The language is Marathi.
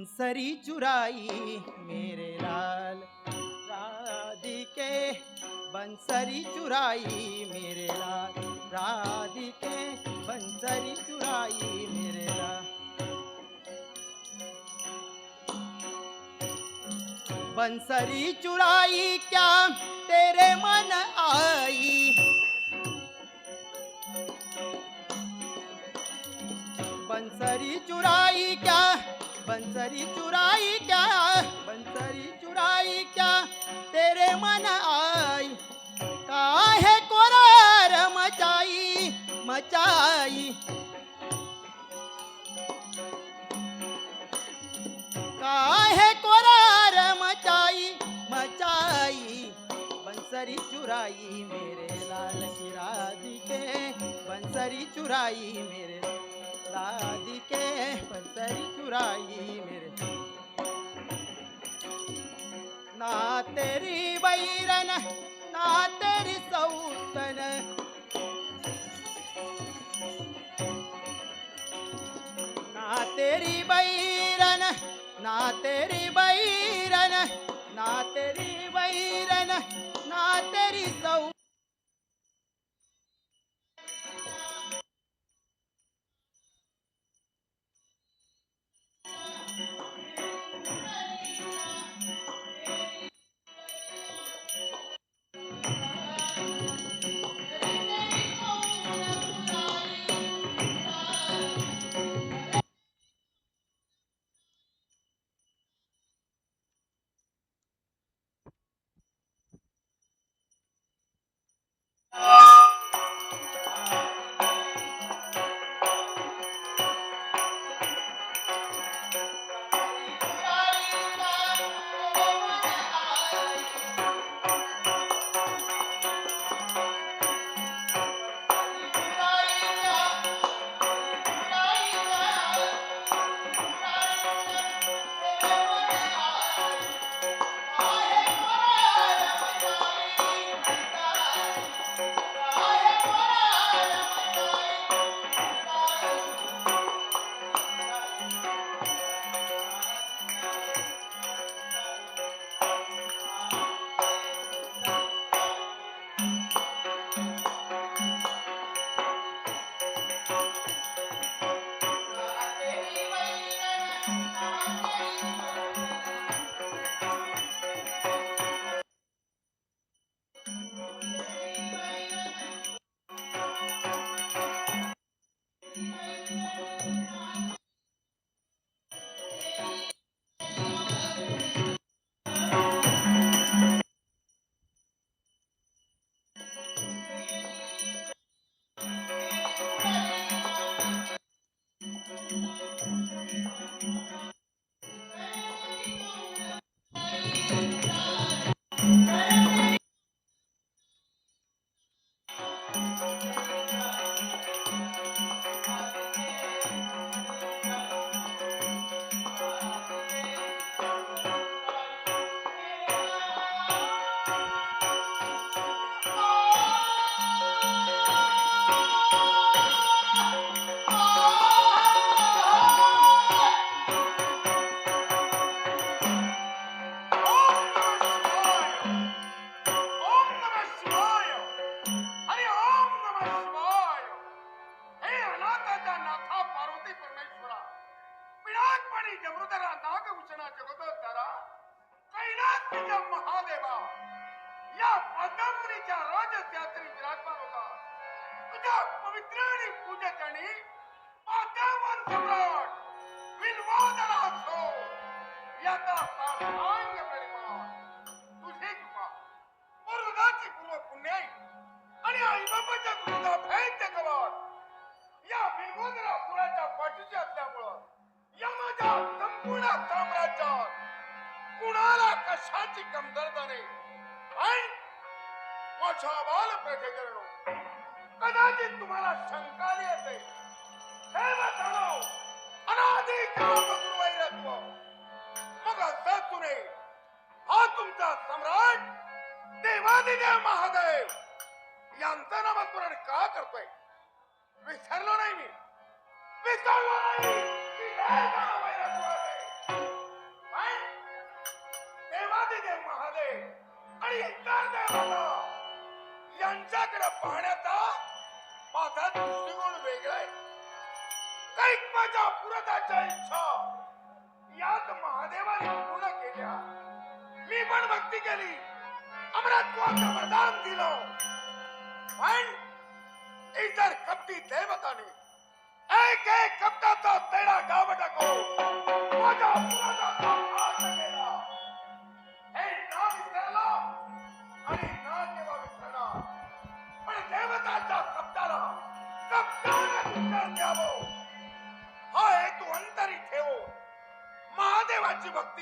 बंसरी चुराई मेरे लाल। राधिके बंसरी चुराई मेरे लाल। राधिके बंसरी चुराई मेरे लाल। बंसरी चुराई क्या तेरे मन आई? बंसरी चुराई क्या बंसरी चुराई क्या बंसरी चुराई क्या तेरे मन आई। काहे कोरार मचाई मचाई। काहे कोरार मचाई मचाई। बंसरी चुराई मेरे लाल की राधिके बंसरी चुराई मेरे तेरी बैरन ना तेरी सौतन ना तेरी बैरन ना तेरी बैरन ना तेरी बैरन ना तेरी सौ कैलासच्या महादेवा या पद्ममुनीच्या राजत्यात्री विराजमान होता तुझ्या पवित्र आणि पूजक आणि पाद्यावन सम्राट विलवादला असो याचा साष्टांग परिमाण तुझे कृपा वरुणाची पूर्व पुण्याई आणि आई बाबाच्या गुरुचा भैद्य कवाट या विलवादला पुराच्या पाठीशी असल्यामुळं या माझ्या संपूर्ण साम्राज्यात कुणाला कशाची कमतरता नाही? आणि माझ्या बाल प्रजेकरणो कदाचित तुम्हाला शंका येते. हे हे अनादि काम दुर्वैरत्व मग असं तुने हा तुमचा सम्राट देवादिदेव महादेव यांचं नामस्मरण का करतोय? विसरलो नाही मी. विसरलो नाही महादेव महादेव आणि इतर देवता यांच्याकडे पाहण्याचा माझा दृष्टिकोन वेगळा आहे. कैक माझ्या पुरताच्या इच्छा यात महादेवाने पूर्ण केल्या. मी पण भक्ती केली. अमरत्वाचं वरदान दिलं. पण इतर कपटी देवताने एक एक कपटाचा तेडा गाव टाको माझ्या पुराणाचा द्यावं भक्ती